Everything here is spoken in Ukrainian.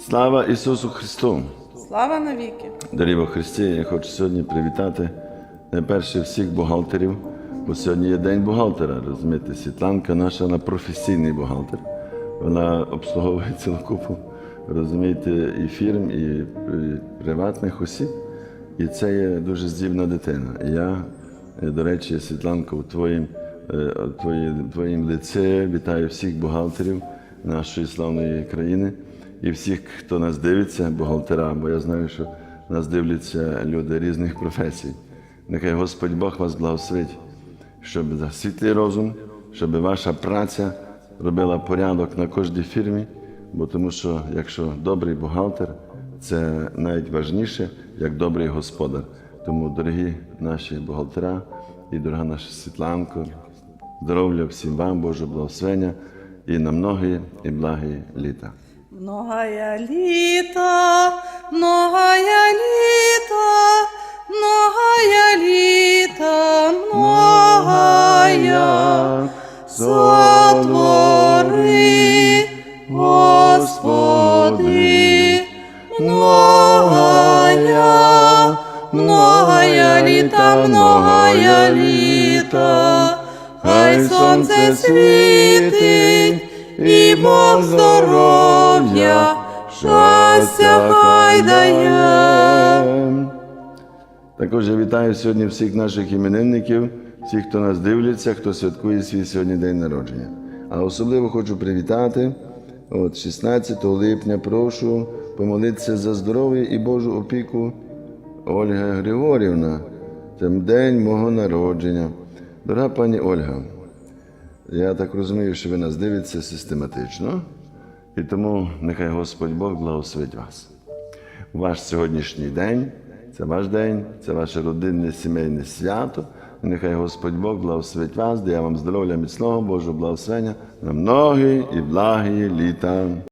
Слава Ісусу Христу! Слава навіки! Дорогі во Христі, я хочу сьогодні привітати найперше всіх бухгалтерів, бо сьогодні є день бухгалтера. Розумієте, Світланка наша вона професійний бухгалтер. Вона обслуговує цілу купу, розумієте, і фірм, і, і приватних осіб. І це є дуже здібна дитина. Я, е, до речі, Світланко, у твоїм, е, твої, твоїм лице вітаю всіх бухгалтерів нашої славної країни і всіх, хто нас дивиться, бухгалтера, бо я знаю, що нас дивляться люди різних професій. Нехай Господь Бог вас благословить, щоб за світлий розум, щоб ваша праця робила порядок на кожній фірмі, бо тому що якщо добрий бухгалтер, це навіть важніше, як добрий господар. Тому, дорогі наші бухгалтера і дорога наша Світланко, здоров'я всім вам, Боже благословення і на многі і благі літа. Многая літа, многая літа, многая літа, многая сотвори, Господи, многая, многая літа, многая літа, хай сонце світить, і Бог здоров'я, щастя хай дає. Також я вітаю сьогодні всіх наших іменинників, всіх, хто нас дивиться, хто святкує свій сьогодні день народження. А особливо хочу привітати. От 16 липня прошу помолитися за здоров'я і Божу опіку Ольга Григорівна. Це день мого народження. Дорога пані Ольга, я так розумію, що ви нас дивитеся систематично, і тому нехай Господь Бог благословить вас. Ваш сьогоднішній день це ваш день, це ваше родинне сімейне свято. Нехай Господь Бог благословить вас, дає вам здоров'я міцного, Божого благословення на многі і благі літа.